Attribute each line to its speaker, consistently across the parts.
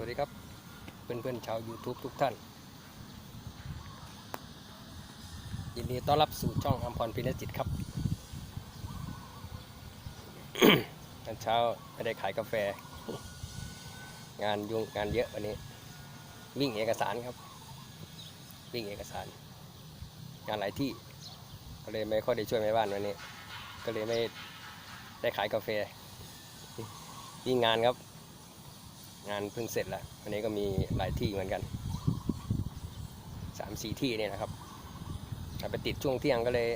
Speaker 1: วัสดีครับ เพื่อนๆชาว YouTube ทุกท่าน ยินดีต้อนรับสู่ช่องอัมพรพินจิตครับตอนเช้าไม่ได้ขายกาแฟ งานยุ่งงานเยอะวันนี้ วิ่งเอกสารครับ วิ่งเอกสาร งานหลายที่ก็เลยไม่ค่อยได้ช่วยแม่บ้านวันนี้ ก็เลยไม่ได้ขายกาแฟวิ่งงานครับ งานเพิ่งเสร็จแล้ววันนี้ก็มีหลายที่เหมือนกันสามสี่ที่เนี่ยนะครับไปติดช่วงเที่ยงก็เลย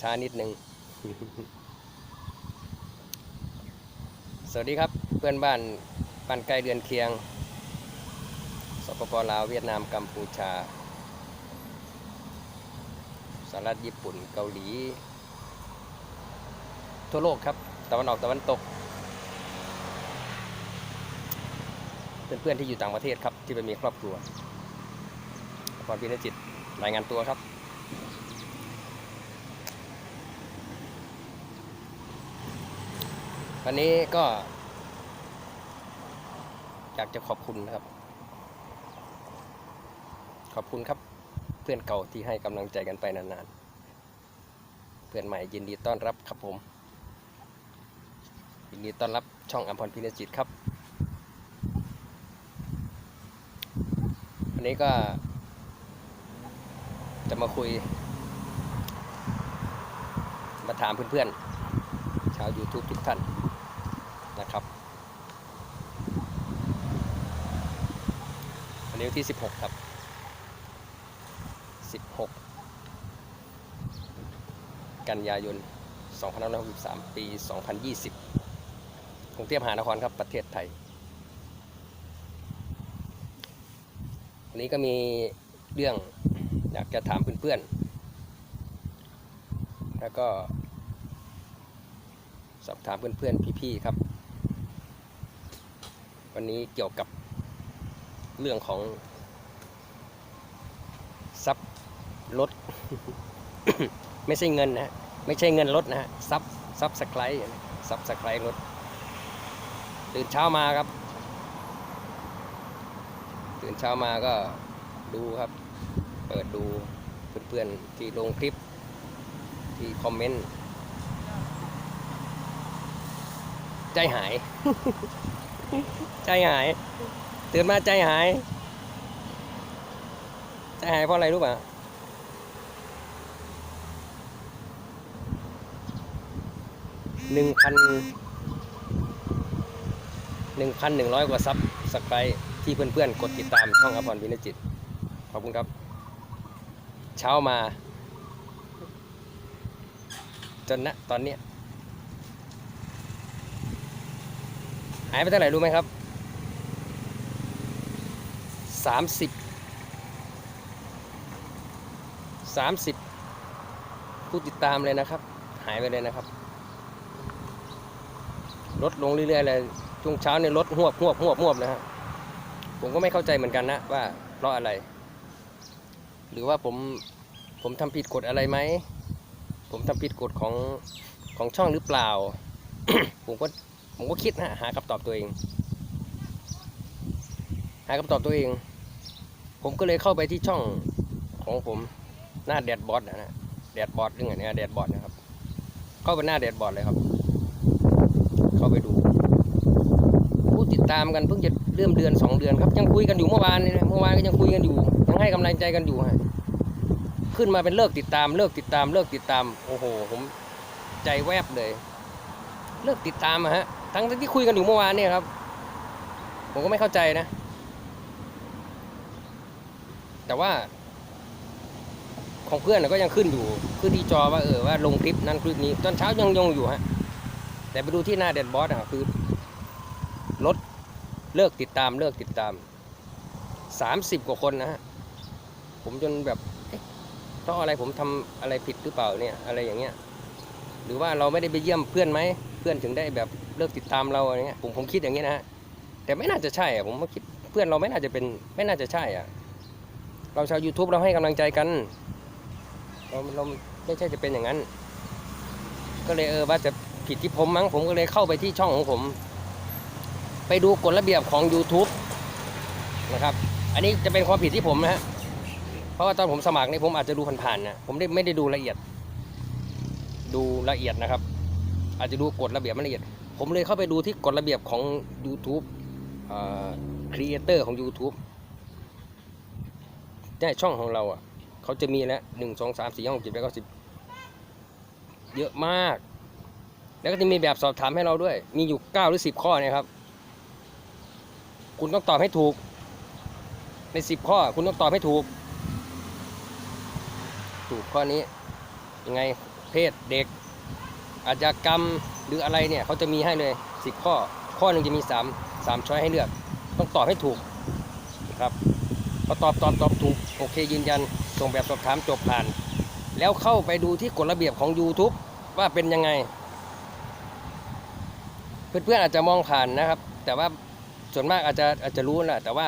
Speaker 1: ช้านิดนึง สวัสดีครับเพื่อนบ้านบ้านใกล้เดือนเคียง สปปลาวเวียดนามกัมพูชาสหรัฐญี่ปุ่นเกาหลี ทั่วโลกครับ ตะวันออกตะวันตก เพื่อนๆที่อยู่ต่างประเทศครับที่ไปมีครอบครัวพรพินจิตรายงานตัวครับวันนี้ก็ อยากจะขอบคุณนะครับ ขอบคุณครับ เพื่อนเก่าที่ให้กำลังใจกันไปนานๆ เพื่อนใหม่ยินดีต้อนรับครับผม ยินดีต้อนรับช่องอัมพรพินจิตครับ นี้ก็ จะมาคุย มาถามเพื่อนๆ ชาว YouTube ทุกท่านนะครับ วันนี้วันที่ 16 ครับ 16 กันยายน2563 ปี 2020กรุงเทพมหานครครับประเทศไทย วันนี้ก็มีเรื่องอยากจะถามเพื่อนๆ แล้วก็สอบถามเพื่อนๆ พี่ๆ ครับ วันนี้เกี่ยวกับเรื่องของทรัพย์รถไม่ใช่เงินนะฮะไม่ใช่เงินรถนะฮะทรัพย์ทรัพย์สไครต์ทรัพย์สไครต์รถตื่นเช้ามาครับ ตื่นเช้ามาก็ดูครับ เปิดดูเพื่อนๆที่ลงคลิปที่คอมเมนต์ใจหาย ใจหาย ตื่นมาใจหาย ใจหายเพราะอะไรรู้ป่ะหนึ่งพันหนึ่งพันหนึ่งร้อยกว่าซับสไคร ที่เพื่อนๆ กดติดตามช่องอภรวินจิต ขอบคุณครับ เช้ามา จนณตอนเนี้ยหายไปเท่าไหร่รู้ไหมครับสามสิบสามสิบผู้ติดตามเลยนะครับ หายไปเลยนะครับ ลดลงเรื่อยๆเลยช่วงเช้าเนี่ยลดหวบหวบหวบหวบนะฮะ ผมก็ไม่เข้าใจเหมือนกันนะว่าเพราะอะไร หรือว่าผมผมทำผิดกฎอะไรไหม ผมทำผิดกฎของของช่องหรือเปล่า ผมก็ผมก็คิดนะหาคำตอบตัวเอง หาคำตอบตัวเอง ผมก็เลยเข้าไปที่ช่องของผมหน้าแดดบอดนะฮะแดดบอดเรื่องอะไรเนี่ยแดดบอดนะครับ เข้าไปหน้าแดดบอดเลยครับ เข้าไปดู ผู้ ตามกันเพิ่งจะเริ่มเดือนสองเดือนครับ ยังคุยกันอยู่เมื่อวานเมื่อวานก็ยังคุยกันอยู่ยังให้กำลังใจกันอยู่ฮะขึ้นมาเป็นเลิกติดตามเลิกติดตามเลิกติดตามโอ้โห ผมใจแวบเลย เลิกติดตามฮะทั้งที่คุยกันอยู่เมื่อวานเนี่ยครับ ผมก็ไม่เข้าใจนะ แต่ว่า ของเพื่อนก็ยังขึ้นอยู่ขึ้นที่จอว่าเออว่าลงคลิปนั้นคลิปนี้ ตอนเช้ายังยงอยู่ฮะแต่ไปดูที่หน้าเดดบอสอะคือ เลิกติดตามเลิกติดตามสามสิบกว่าคนนะฮะผมจนแบบเอ๊ะเพราะอะไรผมทำอะไรผิดหรือเปล่าเนี่ยอะไรอย่างเงี้ย หรือว่าเราไม่ได้ไปเยี่ยมเพื่อนไหมเพื่อนถึงได้แบบเลิกติดตามเราอะไรเงี้ยผมผมคิดอย่างนี้นะฮะแต่ไม่น่าจะใช่อะผมก็คิดเพื่อนเราไม่น่าจะเป็นไม่น่าจะใช่อะเราชาว YouTube เราให้กำลังใจกัน เราเราไม่ใช่จะเป็นอย่างนั้น ก็เลยเออว่าจะผิดที่ผมมั้งผมก็เลยเข้าไปที่ช่องของผม ไปดูกฎระเบียบของ YouTube นะครับ อันนี้จะเป็นความผิดที่ผมนะฮะ เพราะว่าตอนผมสมัครนี่ผมอาจจะดูผ่านๆนะผมไม่ได้ดูละเอียด ดูละเอียดนะครับ อาจจะดูกฎระเบียบไม่ละเอียด ผมเลยเข้าไปดูที่กฎระเบียบของ YouTube ครีเอเตอร์ของ YouTube ได้ช่องของเราอะเขาจะมีแล้วหนึ่งสองสามสี่ห้าหกเจ็ดแปดเก้าสิบเยอะมาก แล้วก็จะมีแบบสอบถามให้เราด้วย มีอยู่เก้าหรือสิบข้อนี่ยครับ คุณต้องตอบให้ถูก ในสิบข้อ คุณต้องตอบให้ถูก ถูกข้อนี้ยังไงเพศเด็ก อาชญากรรมหรืออะไรเนี่ยเขาจะมีให้เลยสิบข้อ ข้อหนึ่งจะมีสามสามช้อยให้เลือก ต้องตอบให้ถูกครับพอตอบตอบตอบถูกโอเคยืนยันส่งแบบสอบถามจบผ่าน แล้วเข้าไปดูที่กฎระเบียบของ YouTube ว่าเป็นยังไง เพื่อนๆอาจจะมองผ่านนะครับ แต่ว่า ส่วนมากอาจจะอาจจะรู้แหละแต่ว่า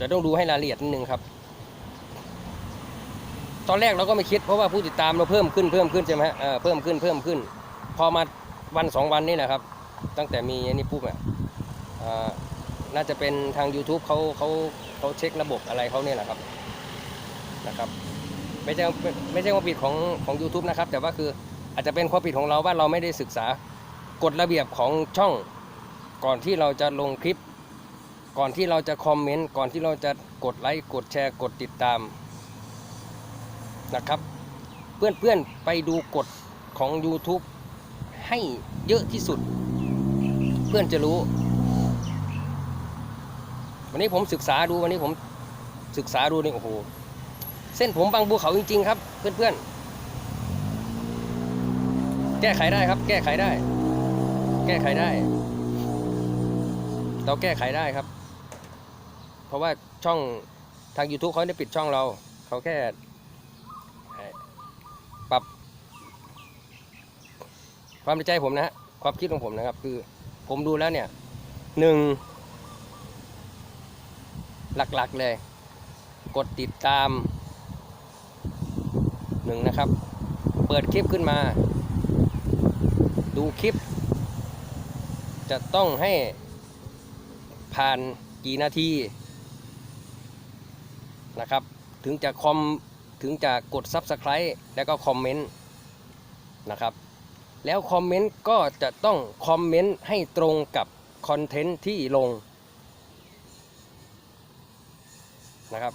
Speaker 1: จะต้องดูให้รายละเอียดนิดนึงครับ ตอนแรกเราก็ไม่คิดเพราะว่าผู้ติดตามเราเพิ่มขึ้นเพิ่มขึ้นใช่ไหมฮะเออเพิ่มขึ้นเพิ่มขึ้น พอมาวันสองวันนี่แหละครับ ตั้งแต่มีอันนี้ปุ๊บอะเอ่อน่าจะเป็นทาง YouTube เขาเขาเขาเช็คระบบอะไรเขาเนี่ยแหละครับนะครับ ไม่ใช่ไม่ไม่ใช่ความผิดของของ YouTube นะครับ แต่ว่าคืออาจจะเป็นความผิดของเราว่าเราไม่ได้ศึกษากฎระเบียบของช่อง ก่อนที่เราจะลงคลิป ก่อนที่เราจะคอมเมนต์ก่อนที่เราจะกดไลค์กดแชร์กดติดตามนะครับ เพื่อนๆไปดูกฎของ YouTube ให้เยอะที่สุด เพื่อนจะรู้ วันนี้ผมศึกษาดูวันนี้ผมศึกษาดูนี่โอ้โหเส้นผมบางบัวเขาจริง ๆ ครับ เพื่อนๆ แก้ไขได้ครับ แก้ไขได้ แก้ไขได้ เราแก้ไขได้ครับ เพราะว่าช่องทาง YouTube เขาไม่ได้ปิดช่องเรา เขาแค่ปรับ ความในใจผมนะฮะความคิดของผมนะครับ คือผมดูแล้วเนี่ยหนึ่งหลักๆเลย กดติดตามหนึ่งนะครับ เปิดคลิปขึ้นมา ดูคลิป จะต้องให้ ผ่านกี่นาทีนะครับ ถึงจะคอมถึงจะกด Subscribe แล้วก็คอมเมนต์นะครับ แล้วคอมเมนต์ก็จะต้องคอมเมนต์ให้ตรงกับคอนเทนต์ที่ลงนะครับ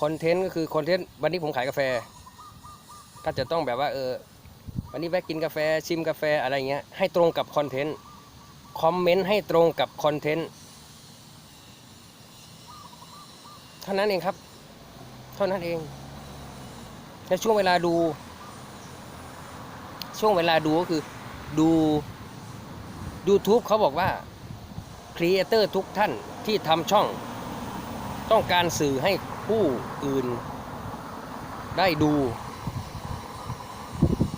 Speaker 1: คอนเทนต์ก็คือคอนเทนต์วันนี้ผมขายกาแฟ ก็จะต้องแบบว่าเออวันนี้แวะกินกาแฟชิมกาแฟอะไรเงี้ยให้ตรงกับคอนเทนต์ คอมเมนต์ให้ตรงกับคอนเทนต์เท่านั้นเองครับ เท่านั้นเองในช่วงเวลาดู ช่วงเวลาดูก็คือดู YouTube เขาบอกว่าครีเอเตอร์ทุกท่านที่ทำช่อง ต้องการสื่อให้ผู้อื่นได้ดู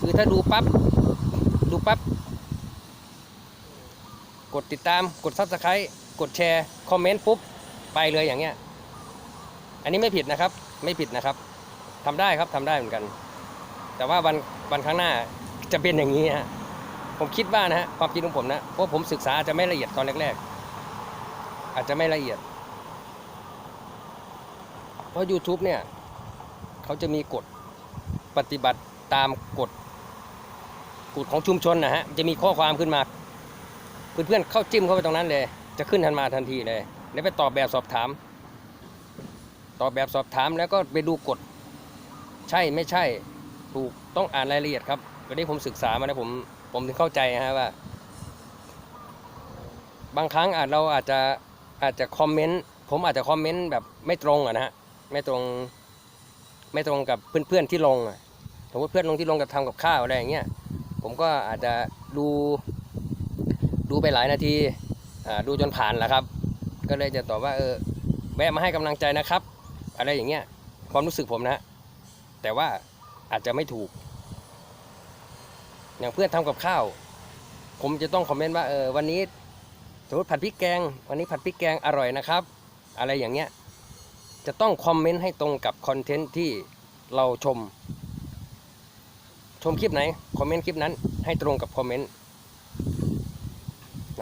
Speaker 1: คือถ้าดูปั๊บดูปั๊บ กดติดตามกด Subscribe กดแชร์ คอมเมนต์ปุ๊บ ไปเลยอย่างเงี้ย อันนี้ไม่ผิดนะครับ ไม่ผิดนะครับทำได้ครับทำได้เหมือนกัน แต่ว่าวันวันข้างหน้าจะเป็นอย่างนี้ฮะผมคิดว่านะฮะความคิดของผมนะเพราะผมศึกษาอาจจะไม่ละเอียดตอนแรกๆ อาจจะไม่ละเอียด เพราะ YouTube เนี่ย เขาจะมีกฎปฏิบัติตามกฎกฎของชุมชนนะฮะจะมีข้อความขึ้นมา เพื่อนๆเข้าจิ้มเข้าไปตรงนั้นเลย จะขึ้นทันมาทันทีเลย แล้วไปตอบแบบสอบถาม ตอบแบบสอบถามแล้วก็ไปดูกฎใช่ไม่ใช่ถูกต้องอ่านรายละเอียดครับวันนี้ผมศึกษามานะผมผมถึงเข้าใจนะฮะว่า บางครั้งอาจเราอาจจะอาจจะคอมเมนต์ผมอาจจะคอมเมนต์แบบไม่ตรงอะนะฮะไม่ตรงไม่ตรงกับเพื่อนๆที่ลงสมมติเพื่อนลงที่ลงกับทำกับข้าวอะไรอย่างเงี้ยผมก็อาจจะดู ดูไปหลายนาทีดูจนผ่านแหละครับ ก็เลยจะตอบว่าเออแวะมาให้กำลังใจนะครับ อะไรอย่างเงี้ยความรู้สึกผมนะ แต่ว่าอาจจะไม่ถูก อย่างเพื่อนทำกับข้าว ผมจะต้องคอมเมนต์ว่าเออวันนี้สมมติผัดพริกแกง วันนี้ผัดพริกแกงอร่อยนะครับ อะไรอย่างเงี้ยจะต้องคอมเมนต์ให้ตรงกับคอนเทนต์ที่เราชม ชมคลิปไหน คอมเมนต์คลิปนั้นให้ตรงกับคอมเมนต์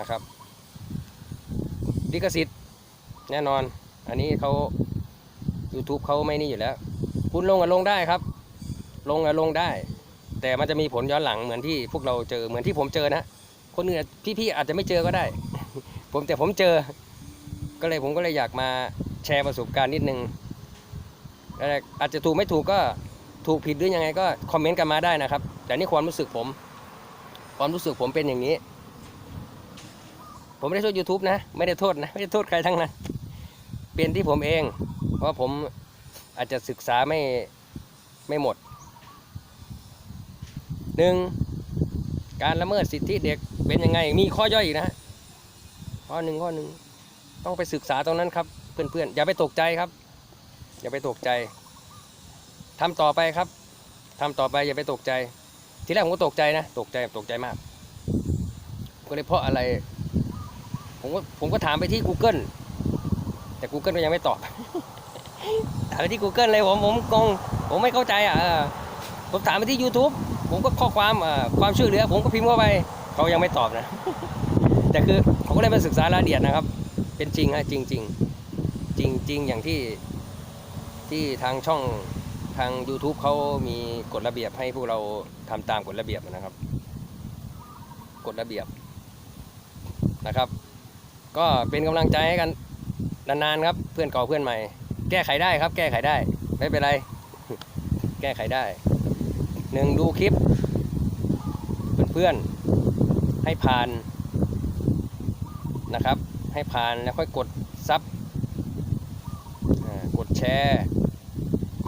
Speaker 1: นะครับลิขสิทธิ์แน่นอน อันนี้เขา YouTube เขาไม่นี่อยู่แล้ว คุณลงอะลงได้ครับ ลงอะลงได้ แต่มันจะมีผลย้อนหลังเหมือนที่พวกเราเจอเหมือนที่ผมเจอนะ คนอื่นพี่ๆอาจจะไม่เจอก็ได้ ผมแต่ผมเจอ ก็เลยผมก็เลยอยากมาแชร์ประสบการณ์นิดนึงอาจจะถูกไม่ถูกก็ถูกผิดหรือยังไงก็คอมเมนต์กันมาได้นะครับ แต่นี่ความรู้สึกผม ความรู้สึกผมเป็นอย่างนี้ ผมไม่ได้โทษ YouTube นะ ไม่ได้โทษนะ ไม่ได้โทษใครทั้งนั้น เป็นที่ผมเอง เพราะผมอาจจะศึกษาไม่ไม่หมดหนึ่งการละเมิดสิทธิเด็กเป็นยังไง มีข้อย่อยอีกนะฮะข้อหนึ่งข้อหนึ่งต้องไปศึกษาตรงนั้นครับ เพื่อนๆ อย่าไปตกใจครับ อย่าไปตกใจทำต่อไปครับทำต่อไปอย่าไปตกใจ ทีแรกผมก็ตกใจนะ ตกใจตกใจมาก ก็เลยเพราะอะไร ผมก็ผมก็ถามไปที่ Google แต่ Google ก็ยังไม่ตอบ ถามไปที่ Google เลยผมผมงงผมไม่เข้าใจอะผมถามไปที่ YouTube ผมก็ข้อความความช่วยเหลือ ผมก็พิมพ์เข้าไปเขายังไม่ตอบนะ แต่คือผมก็ได้มาศึกษารายละเอียดนะครับ เป็นจริงฮะจริงจริงจริงจริงอย่างที่ที่ทางช่องทาง YouTube เขามีกฎระเบียบให้พวกเราทำตามกฎระเบียบนะครับ กฎระเบียบนะครับ ก็เป็นกำลังใจให้กันนานๆครับ เพื่อนเก่าเพื่อนใหม่ แก้ไขได้ครับ แก้ไขได้ ไม่เป็นไร แก้ไขได้หนึ่งดูคลิป เพื่อนๆให้ผ่านนะครับ ให้ผ่านแล้วค่อยกดซับกดแชร์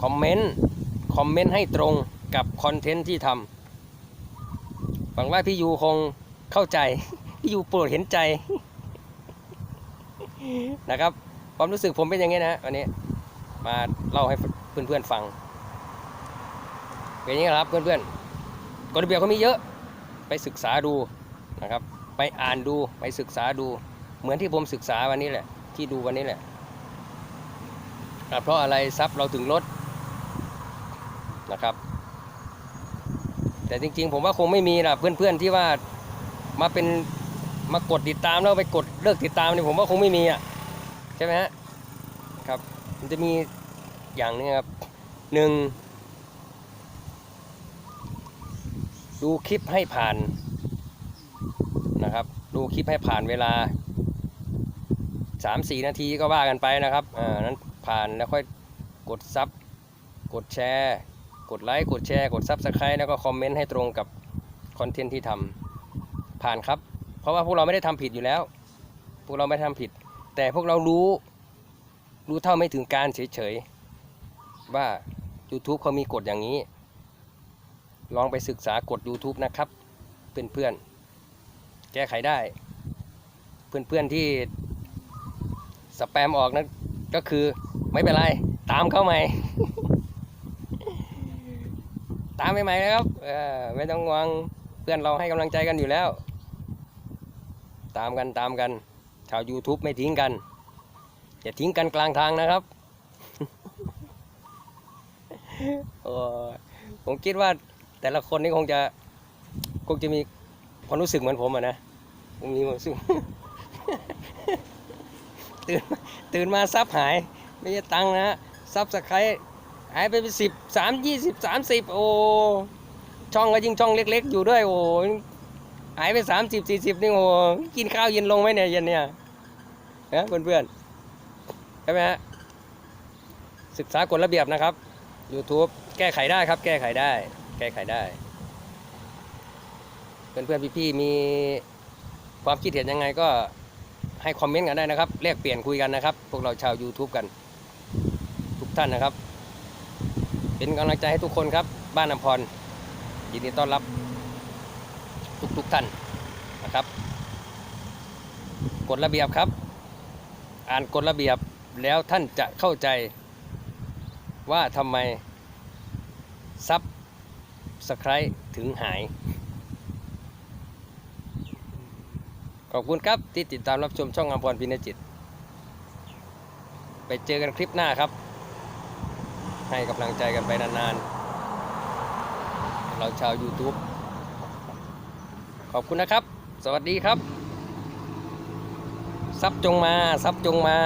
Speaker 1: คอมเมนต์คอมเมนต์ให้ตรงกับคอนเทนต์ที่ทำหวังว่าพี่ยูคงเข้าใจ พี่ยูโปรดเห็นใจ นะครับ ความรู้สึกผมเป็นอย่างนี้นะวันนี้มาเล่าให้เพื่อนๆฟัง เป็นอย่างนี้ครับเพื่อนๆกฎระเบียบเขามีเยอะไปศึกษาดูนะครับ ไปอ่านดูไปศึกษาดู เหมือนที่ผมศึกษาวันนี้แหละ ที่ดูวันนี้แหละเพราะอะไรทรัพย์เราถึงลดนะครับ แต่จริงๆ ผมว่าคงไม่มีนะเพื่อนๆที่ว่ามาเป็น มากดติดตามแล้วไปกดเลิกติดตามนี่ผมว่าคงไม่มีอะใช่ไหมฮะครับมันจะมีอย่างนึงครับหนึ่งดูคลิปให้ผ่านนะครับ ดูคลิปให้ผ่านเวลาสามสี่นาทีก็ว่ากันไปนะครับอ่านั้นผ่านแล้วค่อยกดซับกดแชร์ กดไลค์ กดแชร์ กดซับสไครต์แล้วก็คอมเมนต์ให้ตรงกับคอนเทนต์ที่ทำผ่านครับ เพราะว่าพวกเราไม่ได้ทำผิดอยู่แล้ว พวกเราไม่ได้ทำผิด แต่พวกเรารู้ รู้เท่าไม่ถึงการเฉยๆ ว่า YouTube เขามีกฎอย่างนี้ ลองไปศึกษากฎ YouTube นะครับ เพื่อนๆ แก้ไขได้ เพื่อนๆที่สแปมออกนั้นก็คือไม่เป็นไร ตามเข้าใหม่ ตามไปใหม่นะครับไม่ต้องห่วงเพื่อนเราให้กำลังใจกันอยู่แล้ว ตามกันตามกันชาว YouTube ไม่ทิ้งกัน อย่าทิ้งกันกลางทางนะครับผมคิดว่าแต่ละคนนี่คงจะคงจะมีความรู้สึกเหมือนผมอะนะคงมีความรู้สึกตื่นตื่นมาซับหาย ไม่ใช่ตังนะซับสไครหายไปเป็นสิบสามยี่สิบสามสิบโอ้ช่องก็ยิ่งช่องเล็ก ๆ อยู่ด้วยโอ้ หายไปสามสิบสี่สิบนี่โอ้กินข้าวเย็นลงไหมเนี่ยเย็นเนี่ยนะเพื่อนๆใช่ไหมฮะศึกษากฎระเบียบนะครับ YouTube แก้ไขได้ครับ แก้ไขได้ แก้ไขได้ เพื่อนๆพี่ๆมีความคิดเห็นยังไงก็ให้คอมเมนต์กันได้นะครับแลกเปลี่ยนคุยกันนะครับ พวกเราชาว YouTube กัน ทุกท่านนะครับ เป็นกำลังใจให้ทุกคนครับ บ้านอำพรยินดีต้อนรับ ทุกๆท่านนะครับ กฎระเบียบครับ อ่านกฎระเบียบแล้วท่านจะเข้าใจว่าทำไมซับสไครถึงหาย ขอบคุณครับที่ติดตามรับชมช่องอมพรพินจิต ไปเจอกันคลิปหน้าครับ ให้กำลังใจกันไปนานๆ เราชาว YouTube ขอบคุณนะครับ สวัสดีครับ ซับจงมา ซับจงมา